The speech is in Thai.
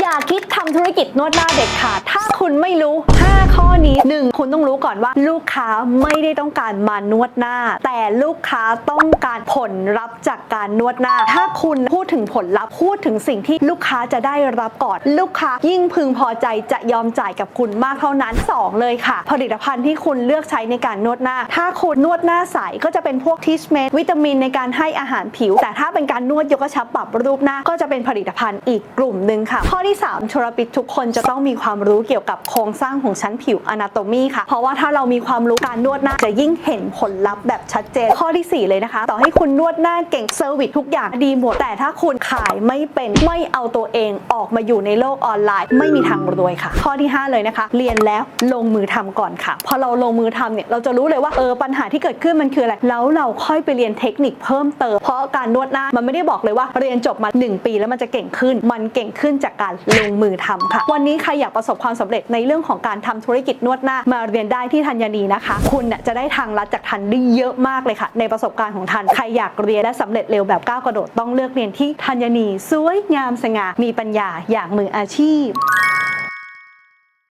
อย่าคิดทำธุรกิจนวดหน้าเด็ดขาดถ้าคุณไม่รู้ 5 ข้อนี้ 1 คุณต้องรู้ก่อนว่า ลูกค้าไม่ได้ต้องการมานวดหน้า แต่ลูกค้าต้องการผลลัพธ์จากการนวดหน้า ถ้าคุณพูดถึงผลลัพธ์พูดถึงสิ่งที่ลูกค้าจะได้รับก่อน ลูกค้ายิ่งพึงพอใจจะยอมจ่ายกับคุณมากเท่านั้น 2 เลยค่ะ ผลิตภัณฑ์ที่คุณเลือกใช้ในการนวดหน้า ถ้าคุณนวดหน้าใสก็จะเป็นพวกทิชเมนวิตามินในการให้อาหารผิว แต่ถ้าเป็นการนวดยกกระชับปรับรูปหน้าก็จะเป็นผลิตภัณฑ์อีกกลุ่มหนึ่งค่ะข้อที่3ธุรปิดทุกคนจะต้องมีความรู้เกี่ยวกับโครงสร้างของชั้นผิวอนาโตมีค่ะ เพราะว่าถ้าเรามีความรู้การนวดหน้าจะยิ่งเห็นผลลัพธ์แบบชัดเจน ข้อทีสี่ 4 เลยนะคะ ต่อให้คุณนวดหน้าเก่งเซอร์วิสทุกอย่างดีหมด แต่ถ้าคุณขายไม่เป็นไม่เอาตัวเองออกมาอยู่ในโลกออนไลน์ ไม่มีทางรวยค่ะ ข้อที่ 5 เลยนะคะ เรียนแล้วลงมือทำก่อนค่ะ พอเราลงมือทำเนี่ยเราจะรู้เลยว่าเออปัญหาที่เกิดขึ้นมันคืออะไร แล้วเราค่อยไปเรียนเทคนิคเพิ่มเติม เพราะการนวดหน้ามันไม่ได้บอกเลยว่าเรียนจบมา 1 ปีแล้วมันจะเก่งขึ้น มันเก่งขึ้นจากการลงมือทำค่ะ วันนี้ใครอยากประสบความสำเร็จในเรื่องของการทำธุรกิจนวดหน้ามาเรียนได้ที่ธัญนีนะคะ คุณเนี่ยจะได้ทางลัดจากทันได้เยอะมากเลยค่ะ ในประสบการณ์ของทันใครอยากเรียนและสำเร็จเร็วแบบก้าวกระโดดต้องเลือกเรียนที่ธัญนีสวยงามสง่ามีปัญญาอย่างมืออาชีพ